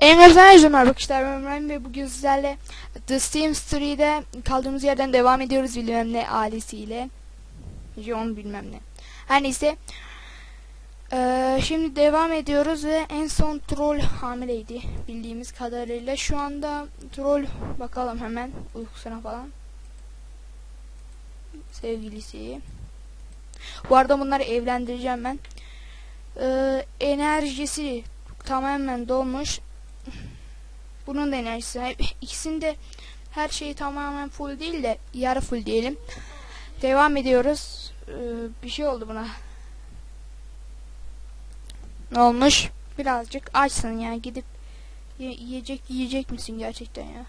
Engelsen Ejder arkadaşlar ben Ömrem ve bugün sizlerle The Steam Story'de kaldığımız yerden devam ediyoruz bilmem ne ailesiyle. John bilmem ne. Her neyse. Ee, şimdi devam ediyoruz ve en son troll hamileydi bildiğimiz kadarıyla. Şu anda troll bakalım hemen uykusuna falan. Sevgilisi. Bu arada bunları evlendireceğim ben. Ee, enerjisi tamamen dolmuş. Bunun da enerjisi. İkisinde her şeyi tamamen full değil de yarı full diyelim. Devam ediyoruz. Ee, bir şey oldu buna. Ne olmuş? Birazcık açsın ya gidip ye- yiyecek yiyecek misin gerçekten ya?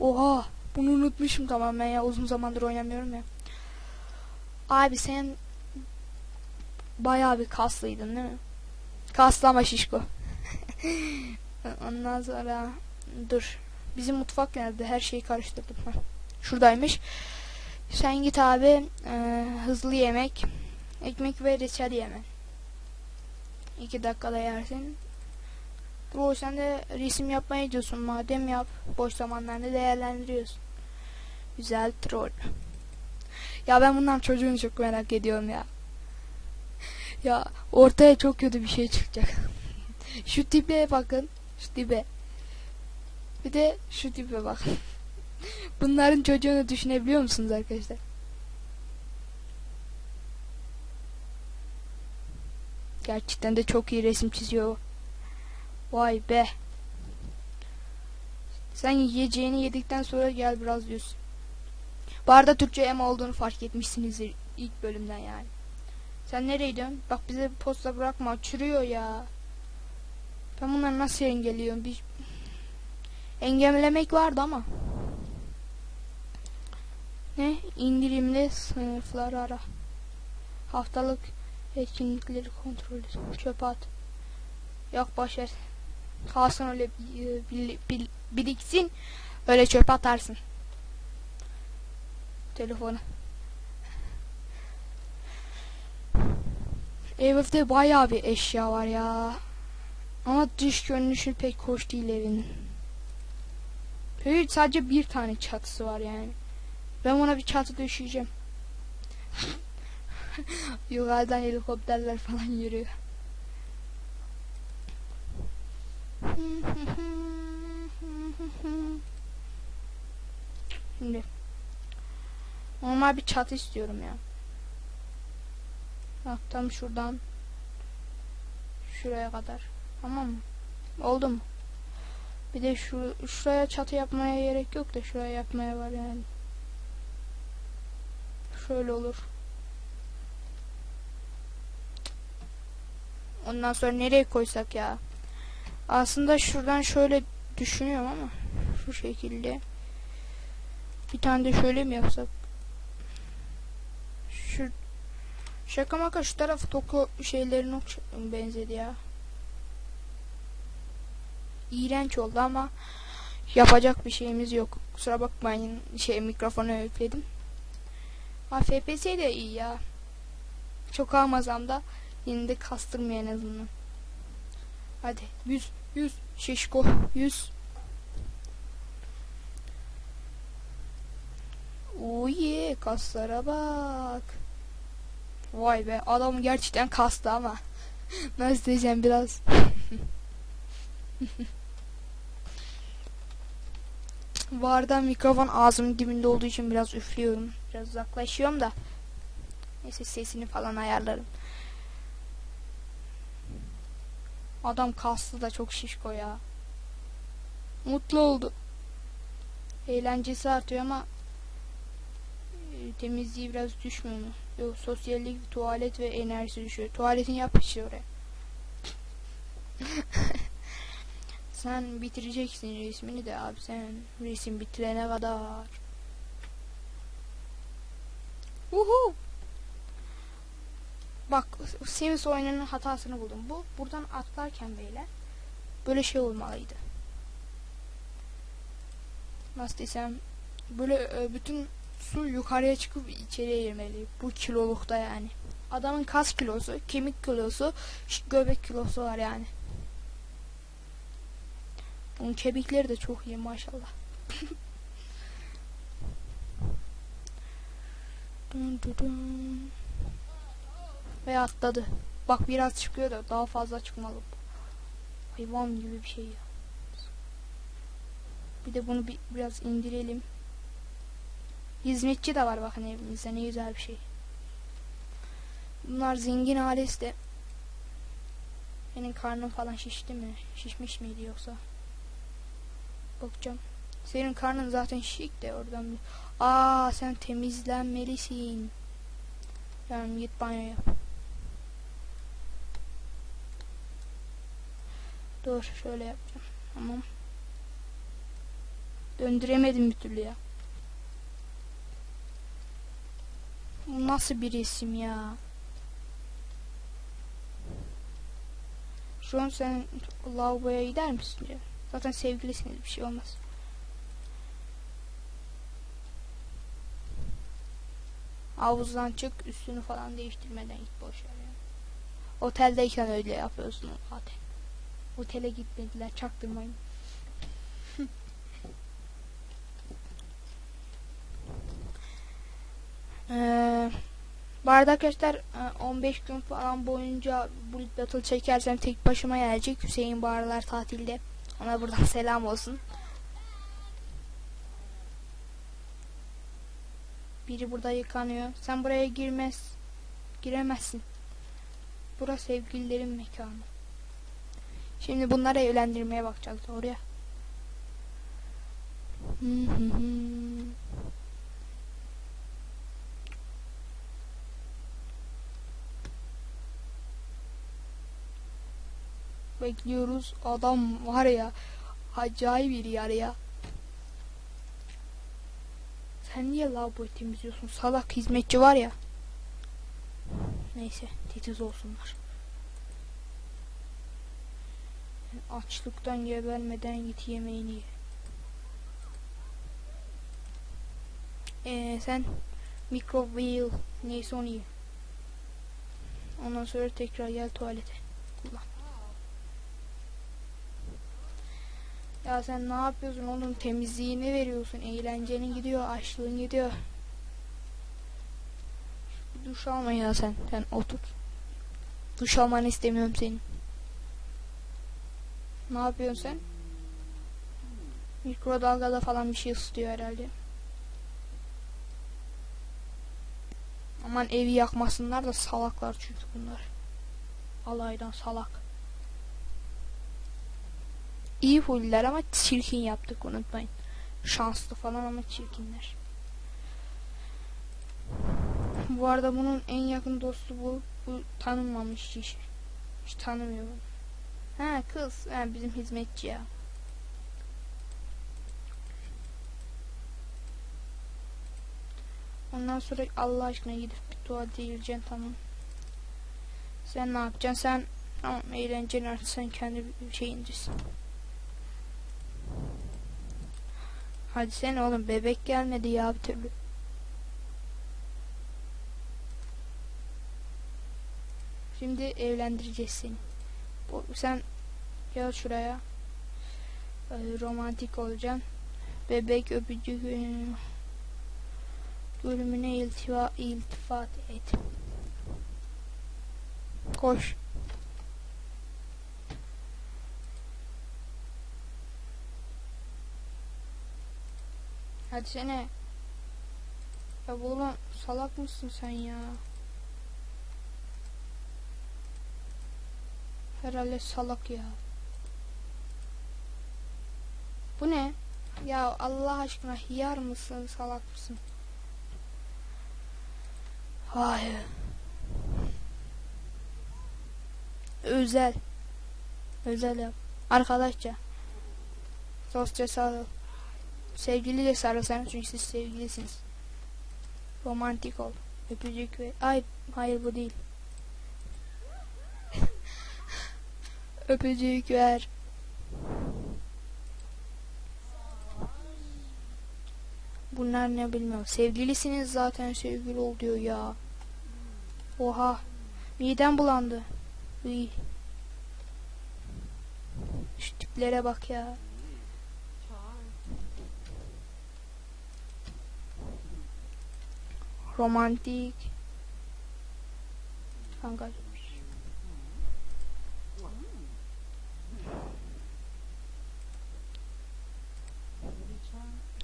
Oha, bunu unutmuşum tamamen ya. Uzun zamandır oynamıyorum ya. Abi sen bayağı bir kaslıydın değil mi? Kaslı ama şişko. Ondan sonra dur. Bizim mutfak nerede? Her şeyi karıştırdım. Heh, Şuradaymış. Sen git abi e, hızlı yemek. Ekmek ve reçel yeme. İki dakikada yersin. Bro sen de resim yapmayı gidiyorsun. Madem yap. Boş zamanlarını değerlendiriyorsun. Güzel troll. Ya ben bundan çocuğunu çok merak ediyorum ya. Ya ortaya çok kötü bir şey çıkacak. şu tipe bakın. Şu tipe. Bir de şu tipe bakın. Bunların çocuğunu düşünebiliyor musunuz arkadaşlar? Gerçekten de çok iyi resim çiziyor. Vay be. Sen yiyeceğini yedikten sonra gel biraz diyorsun. Bu arada Türkçe em olduğunu fark etmişsinizdir ilk bölümden yani. Sen nereye? Bak bize posta bırakma. Çürüyor ya. Ben bunları nasıl engelliyorum? Bir... Engellemek vardı ama. Ne? İndirimli sınıflar ara. Haftalık etkinlikleri kontrol et. Çöpe at. Yok boşver. Kalsın öyle bil- biriksin. Öyle çöpe atarsın. Telefonu. Evde bayağı bir eşya var ya. Ama dış görünüşü pek hoş değil evin. Böyle sadece bir tane çatısı var yani. Ben buna bir çatı döşeyeceğim. Yukarıdan helikopterler falan yürüyor. Şimdi normal bir çatı istiyorum ya. Bak tam şuradan şuraya kadar. Tamam? Oldu mu? Bir de şu şuraya çatı yapmaya gerek yok da şuraya yapmaya var yani. Şöyle olur. Ondan sonra nereye koysak ya? Aslında şuradan şöyle düşünüyorum ama şu şekilde. Bir tane de şöyle mi yapsak? Şu Şaka maka şu taraf toku şeylerin benzedi ya. İğrenç oldu ama yapacak bir şeyimiz yok. Kusura bakmayın şey mikrofonu üfledim. Ha FPS de iyi ya. Çok almasam da yine de kastırmıyor en azından. Hadi 100 100 şişko 100 Uye kaslara bak. Vay be adam gerçekten kastı ama. Nasıl diyeceğim biraz. Arada mikrofon ağzımın dibinde olduğu için biraz üflüyorum. Biraz uzaklaşıyorum da. Neyse sesini falan ayarlarım. Adam kaslı da çok şişko ya. Mutlu oldu. Eğlencesi artıyor ama e, temizliği biraz düşmüyor mu? Yok sosyallik, tuvalet ve enerjisi düşüyor. Tuvaletini yap işte oraya. sen bitireceksin resmini de abi sen resim bitirene kadar. Uhu. Bak Sims oyununun hatasını buldum. Bu buradan atlarken beyler böyle şey olmalıydı. Nasıl desem böyle e, bütün su yukarıya çıkıp içeriye girmeli. Bu kilolukta yani. Adamın kas kilosu, kemik kilosu, göbek kilosu var yani. Bunun kemikleri de çok iyi maşallah. dun dun dun. Ve atladı. Bak biraz çıkıyor da daha fazla çıkmalı. Hayvan gibi bir şey ya. Bir de bunu bir, biraz indirelim. Hizmetçi de var bakın evimizde ne güzel bir şey. Bunlar zengin ailesi de. Senin karnın falan şişti mi? Şişmiş miydi yoksa? Bakacağım. Senin karnın zaten şişik de oradan. Aa sen temizlenmelisin. Yani git banyo yap. Dur şöyle yapacağım. Tamam. Döndüremedim bir türlü ya. Bu nasıl bir resim ya? Şu an sen lavaboya gider misin diyor. Zaten sevgilisiniz bir şey olmaz. Havuzdan çık üstünü falan değiştirmeden git boş ver yani. Oteldeyken öyle yapıyorsun zaten. Otele gitmediler çaktırmayın. Eee bu arada arkadaşlar e, 15 gün falan boyunca Bullet Battle çekersem tek başıma gelecek. Hüseyin bu aralar tatilde. Ona buradan selam olsun. Biri burada yıkanıyor. Sen buraya girmez. Giremezsin. Burası sevgililerin mekanı. Şimdi bunları evlendirmeye bakacağız oraya. Hı hı hı. Bekliyoruz. Adam var ya acayip bir yer ya. Sen niye lavaboyu temizliyorsun? Salak hizmetçi var ya. Neyse titiz olsunlar. Açlıktan gebermeden git yemeğini ye. Ee, sen microwave neyse onu ye. Ondan sonra tekrar gel tuvalete. Kullan. Ya sen ne yapıyorsun oğlum? Temizliğini veriyorsun? Eğlencenin gidiyor açlığın gidiyor. Duş alma ya sen. Sen otur. Duş almanı istemiyorum senin. Ne yapıyorsun sen? Mikrodalgada falan bir şey ısıtıyor herhalde. Aman evi yakmasınlar da salaklar çünkü bunlar. Alaydan salak iyi huylular ama çirkin yaptık unutmayın. Şanslı falan ama çirkinler. Bu arada bunun en yakın dostu bu. Bu tanınmamış hiç. Hiç tanımıyorum. Ha kız. Ha, bizim hizmetçi ya. Ondan sonra Allah aşkına gidip bir tuvalete gireceksin tamam. Sen ne yapacaksın? Sen tamam eğlenceli artık sen kendi bir Hadi sen oğlum bebek gelmedi ya bir türlü. Şimdi evlendireceğiz seni. Bu, sen gel şuraya. Ee, romantik olacaksın. Bebek öpücük ölümüne iltifa, iltifat et. Koş. Hadi sene. Ya oğlum salak mısın sen ya? Herhalde salak ya. Bu ne? Ya Allah aşkına hiyar mısın salak mısın? Hayır. Özel. Özel yap. Arkadaşça. Sosyal sağlık. Sevgili de sarılsanız çünkü siz sevgilisiniz. Romantik ol. Öpücük ve... Ay hayır bu değil. Öpücük ver. Bunlar ne bilmiyorum. Sevgilisiniz zaten sevgili ol diyor ya. Oha. Midem bulandı. Uy. Şu tiplere bak ya. Romantik. Kanka.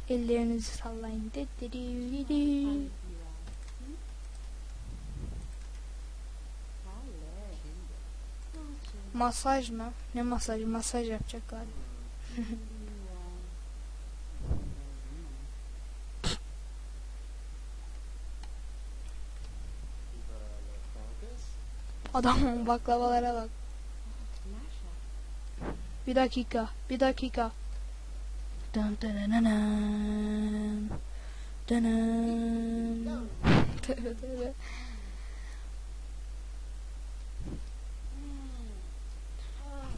Ellerinizi sallayın. Dediri. Masaj mı? Ne masajı? Masaj yapacak. Adamın baklavalara bak. Bir dakika, bir dakika. Dın dın dın dın dın. Tövbe.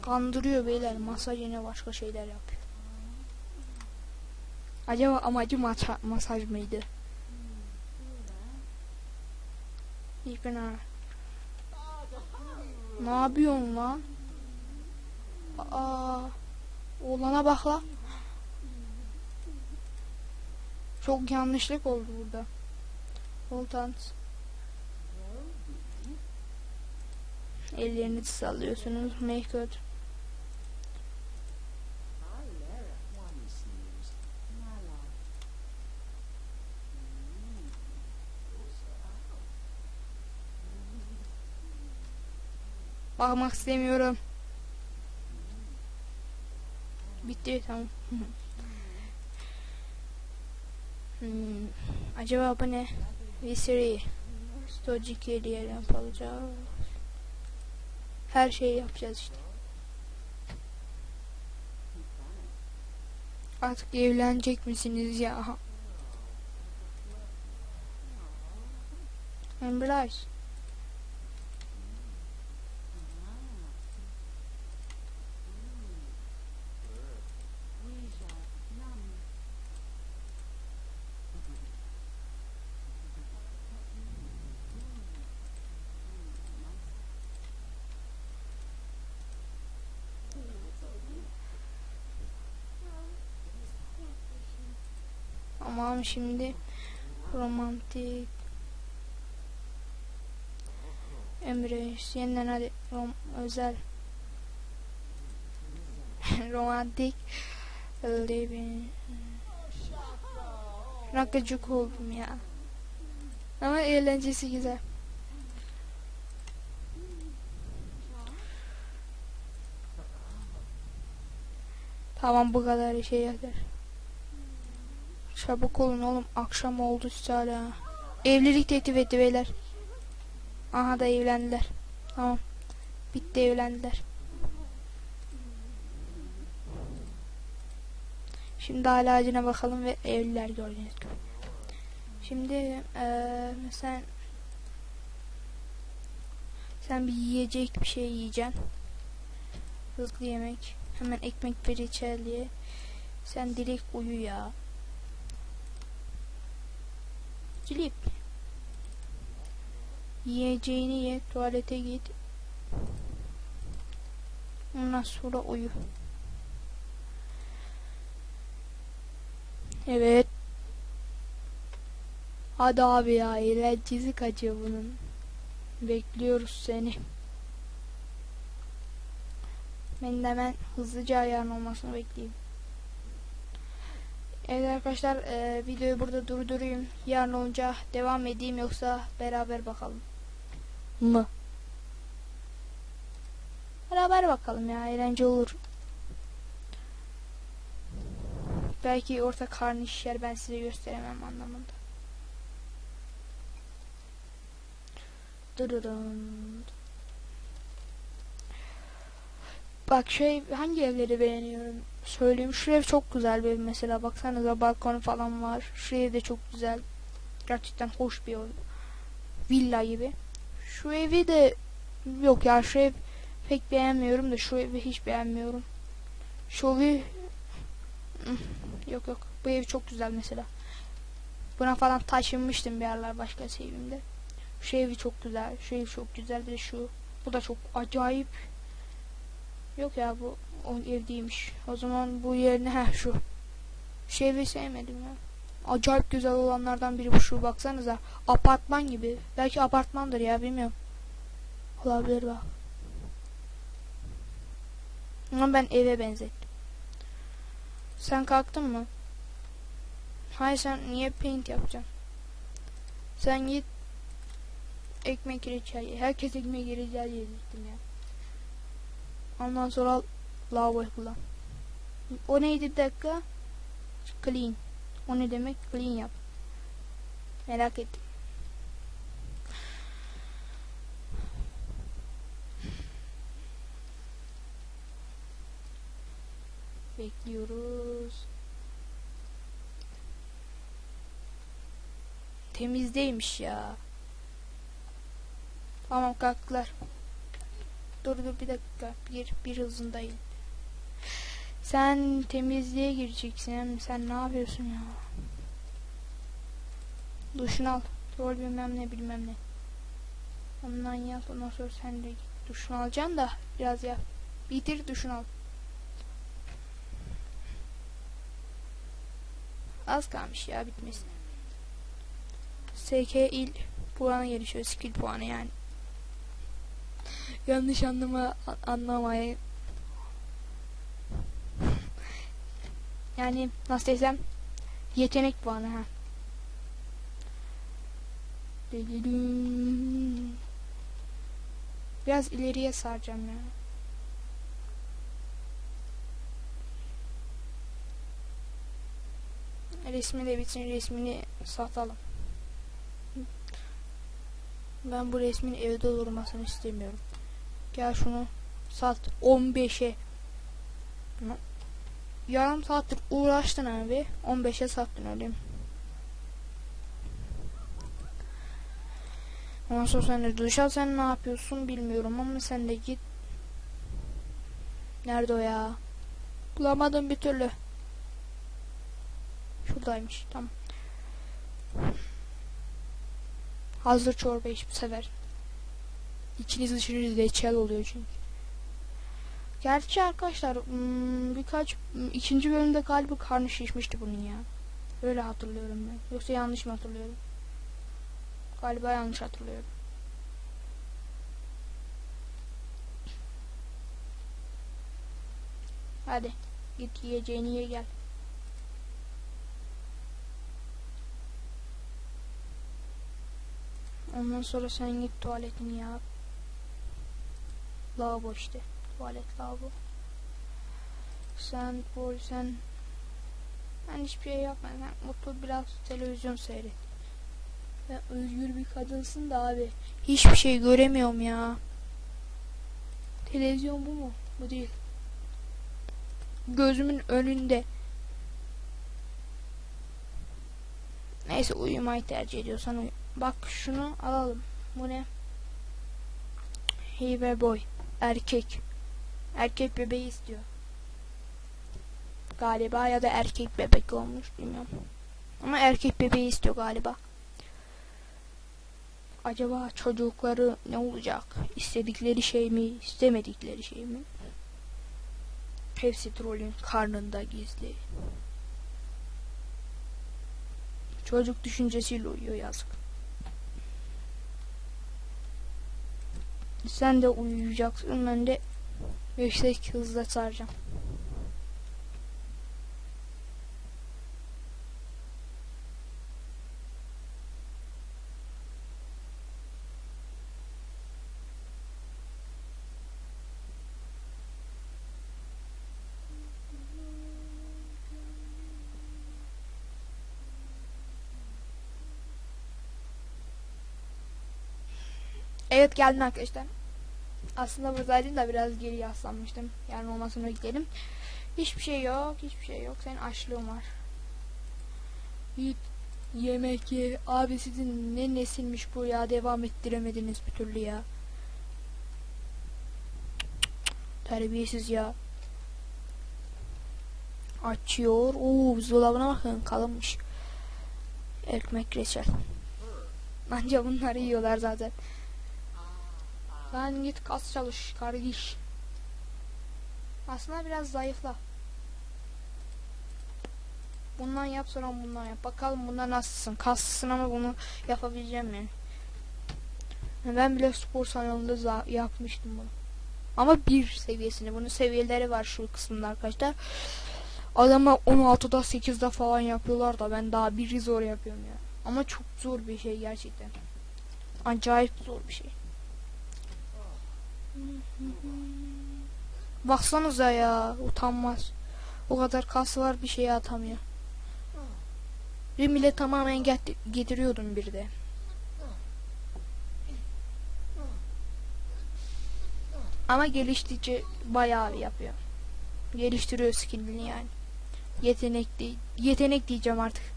Kandırıyor beyler. Masaj yine başka şeyler yapıyor. Acaba amacı masa masaj mıydı? İyi günler. Ne yapıyorsun lan? Aa, oğlana bak la. Çok yanlışlık oldu burada. Voltant. Ellerinizi sallıyorsunuz. Make it. Bakmak istemiyorum. Bitti tamam. hmm. Acaba bu ne? V3 Stogic diye yapacağız. Her şeyi yapacağız işte. Artık evlenecek misiniz ya? Embrace. Tamam şimdi. Romantik. Embrace yeniden hadi. Rom özel. Romantik. Rakıcık oldum ya. Ama eğlencesi güzel. Tamam bu kadar şey yeter. Çabuk olun oğlum. Akşam oldu işte hala. Evlilik teklif etti beyler. Aha da evlendiler. Tamam. Bitti evlendiler. Şimdi hala ağacına bakalım ve evliler gördüğünüz. Şimdi eee sen sen bir yiyecek bir şey yiyeceksin. Hızlı yemek. Hemen ekmek bir içeriye. Sen direkt uyu ya. Sleep. Yiyeceğini ye, tuvalete git. Ondan sonra uyu. Evet. Hadi abi ya, eğlencesi kaçıyor bunun. Bekliyoruz seni. Ben de hemen hızlıca ayarın olmasını bekleyeyim. Evet arkadaşlar e, videoyu burada durdurayım. Yarın olunca devam edeyim yoksa beraber bakalım. Mı? Beraber bakalım ya eğlence olur. Belki orta karnı şişer ben size gösteremem anlamında. Dırırın. Bak şey hangi evleri beğeniyorum söyleyeyim. Şu ev çok güzel bir ev mesela. Baksanıza balkonu falan var. Şu ev de çok güzel. Gerçekten hoş bir ev. Villa gibi. Şu evi de yok ya şu ev pek beğenmiyorum da şu evi hiç beğenmiyorum. Şu evi yok yok. Bu ev çok güzel mesela. Buna falan taşınmıştım bir yerler başka evimde. Şu evi çok güzel. Şu ev çok güzel. Bir de şu. Bu da çok acayip. Yok ya bu o ev değilmiş. O zaman bu yerine ha şu. Evi sevmedim ya. acayip güzel olanlardan biri bu şu baksanıza. Apartman gibi. Belki apartmandır ya bilmiyorum. Olabilir bak. Ama ben eve benzettim. Sen kalktın mı? Hayır sen niye paint yapacaksın? Sen git ekmek reçel ye. Herkes ekmek reçel yedirdim ya. Ondan sonra al lavaboyu kullan. O neydi bir dakika? Clean. O ne demek? Clean yap. Merak ettim. Bekliyoruz. Temizdeymiş ya. Tamam kalktılar. Dur dur bir dakika. Bir, bir hızındayım. Sen temizliğe gireceksin. Sen ne yapıyorsun ya? Duşunu al. Rol bilmem ne bilmem ne. Ondan yap. Ondan sonra sen de. Duşunu alacaksın da biraz yap. Bitir duşunu al. Az kalmış ya bitmesine. SK il puanı gelişiyor. Skill puanı yani. Yanlış anlama anlamayın. Yani nasıl desem yetenek puanı ha. Biraz ileriye saracağım ya. Resmi de bitsin resmini satalım. Ben bu resmin evde durmasını istemiyorum. Gel şunu sat 15'e. Yarım saattir uğraştın abi. 15'e sattın öyle mi? Ondan sonra sen de duş al sen ne yapıyorsun bilmiyorum ama sen de git. Nerede o ya? Bulamadım bir türlü. Şuradaymış tamam. Hazır çorba iç bu sefer. İçiniz dışınız reçel oluyor çünkü. Gerçi arkadaşlar hmm, birkaç hmm, ikinci bölümde galiba karnı şişmişti bunun ya. Öyle hatırlıyorum ben. Yoksa yanlış mı hatırlıyorum? Galiba yanlış hatırlıyorum. Hadi git yiyeceğini ye gel. Ondan sonra sen git tuvaletini yap. Lavabo işte. Tuvalet lavabo. Sen boy sen ben hiçbir şey yapma. Sen otur biraz televizyon seyret. Sen özgür bir kadınsın da abi. Hiçbir şey göremiyorum ya. Televizyon bu mu? Bu değil. Gözümün önünde. Neyse uyumayı tercih ediyorsan uyu. Bak şunu alalım. Bu ne? Hibe boy. Erkek. Erkek bebeği istiyor. Galiba ya da erkek bebek olmuş bilmiyorum. Ama erkek bebeği istiyor galiba. Acaba çocukları ne olacak? İstedikleri şey mi, istemedikleri şey mi? Hepsi trolün karnında gizli. Çocuk düşüncesiyle uyuyor yazık. Sen de uyuyacaksın ben de yüksek hızla saracağım. Evet geldim arkadaşlar. Aslında buradaydım da biraz geri yaslanmıştım. Yani olmasını bekledim. Hiçbir şey yok. Hiçbir şey yok. Senin açlığın var. Git yemek ye. Abi sizin ne nesilmiş bu ya. Devam ettiremediniz bir türlü ya. Terbiyesiz ya. Açıyor. Oo buzdolabına bakın kalınmış. Ekmek reçel. Anca bunları yiyorlar zaten. Sen git kas çalış kardeş. Aslında biraz zayıfla. Bundan yap sonra bundan yap. Bakalım bunda nasılsın. Kaslısın ama bunu yapabileceğim yani. Ben bile spor salonunda yapmıştım bunu. Ama bir seviyesini. Bunun seviyeleri var şu kısımda arkadaşlar. Adama 16'da 8'de falan yapıyorlar da ben daha biri zor yapıyorum ya. Ama çok zor bir şey gerçekten. Acayip zor bir şey. Baksanıza ya utanmaz. O kadar kas var bir şeye atamıyor. Dün bile tamamen get getiriyordum bir de. Ama geliştikçe bayağı yapıyor. Geliştiriyor skillini yani. Yetenek değil. Yetenek diyeceğim artık.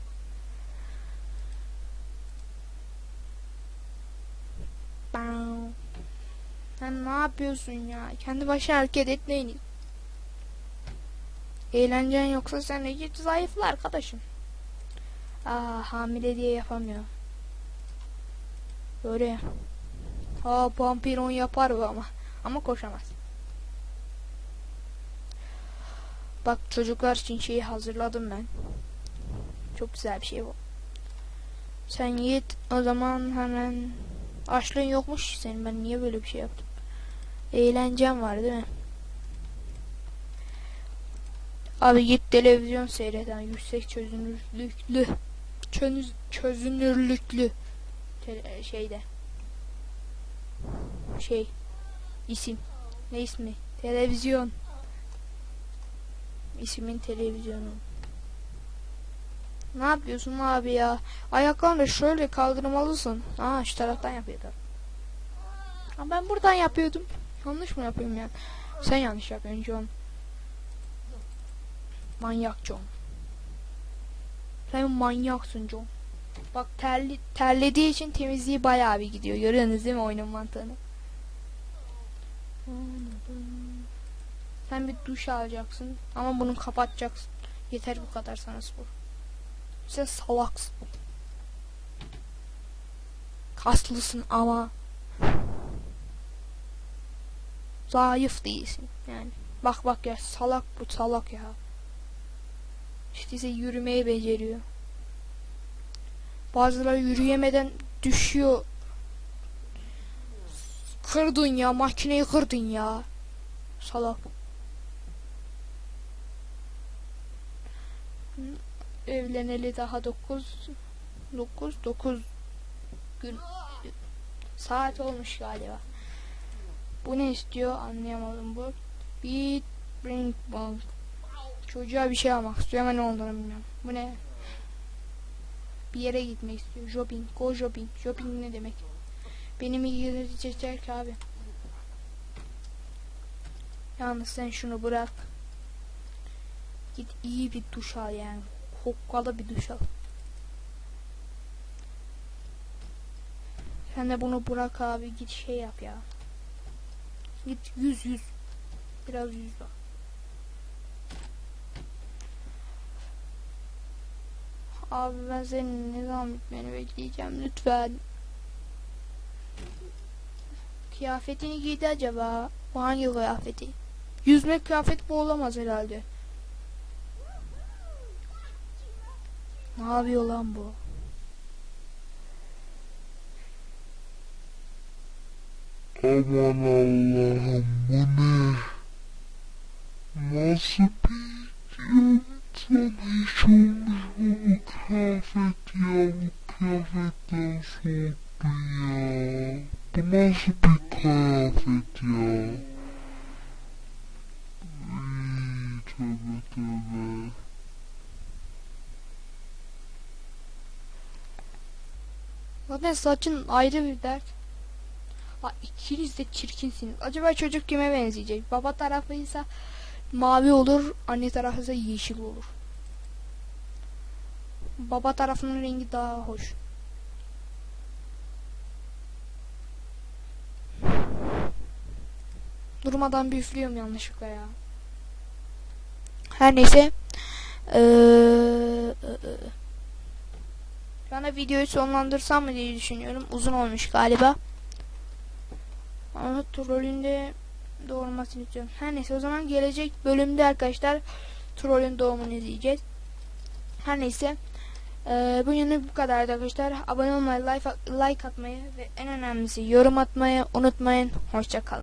Sen ne yapıyorsun ya? Kendi başına hareket etmeyin. Eğlencen yoksa sen de git zayıfla arkadaşım. Aa hamile diye yapamıyor. Böyle ya. Aa pampiron yapar bu ama. Ama koşamaz. Bak çocuklar için şeyi hazırladım ben. Çok güzel bir şey bu. Sen git o zaman hemen açlığın yokmuş senin ben niye böyle bir şey yaptım? Eğlencem var değil mi? Abi git televizyon seyreden yüksek çözünürlüklü çözünür, çözünürlüklü tele- şeyde. Şey isim. Ne ismi? Televizyon. İsmin televizyonu. Ne yapıyorsun abi ya? Ayaklarını şöyle kaldırmalısın. Aa şu taraftan yapıyordu Ama ben buradan yapıyordum yanlış mı yapıyorum yani sen yanlış yapıyorsun John Manyak John. Sen manyaksın John. Bak terli, terlediği için temizliği bayağı bir gidiyor. Görüyorsunuz değil mi oyunun mantığını? Sen bir duş alacaksın ama bunu kapatacaksın. Yeter bu kadar sana spor. Sen salaksın. Kaslısın ama zayıf değilsin yani. Bak bak ya salak bu salak ya. İşte ise yürümeyi beceriyor. Bazıları yürüyemeden düşüyor. Kırdın ya makineyi kırdın ya. Salak. Evleneli daha 9 9 9 gün saat olmuş galiba. Bu ne istiyor anlayamadım bu. Beat bring ball. Çocuğa bir şey almak istiyor ama ne olduğunu bilmiyorum. Bu ne? Bir yere gitmek istiyor. Shopping. Go shopping. Shopping ne demek? Benim ilgilenecek abi. Yalnız sen şunu bırak. Git iyi bir duş al yani. Hokkalı bir duş al. Sen de bunu bırak abi. Git şey yap ya. Git yüz yüz. Biraz yüz bak. Abi ben senin ne zaman bitmeni bekleyeceğim lütfen. Kıyafetini giydi acaba? Bu hangi kıyafeti? Yüzme kıyafet bu olamaz herhalde. Ne yapıyor lan bu? Aman Allah'ım bu ne? Nasıl bir insan hiç olmuş bu kıyafet ya bu kıyafetten soğuktu ya. Bu nasıl bir kıyafet ya? Iy, tövbe tövbe. Zaten saçın ayrı bir dert. Ha, ikiniz de çirkinsiniz. Acaba çocuk kime benzeyecek? Baba tarafıysa mavi olur, anne tarafı ise yeşil olur. Baba tarafının rengi daha hoş. Durmadan bir üflüyorum yanlışlıkla ya. Her neyse. Ee, şu anda videoyu sonlandırsam mı diye düşünüyorum. Uzun olmuş galiba. Ama trolünde doğurmasını istiyorum. Her neyse o zaman gelecek bölümde arkadaşlar trolün doğumunu izleyeceğiz. Her neyse. Ee, bugünlük bu kadardı arkadaşlar. Abone olmayı, like, like atmayı ve en önemlisi yorum atmayı unutmayın. Hoşçakalın.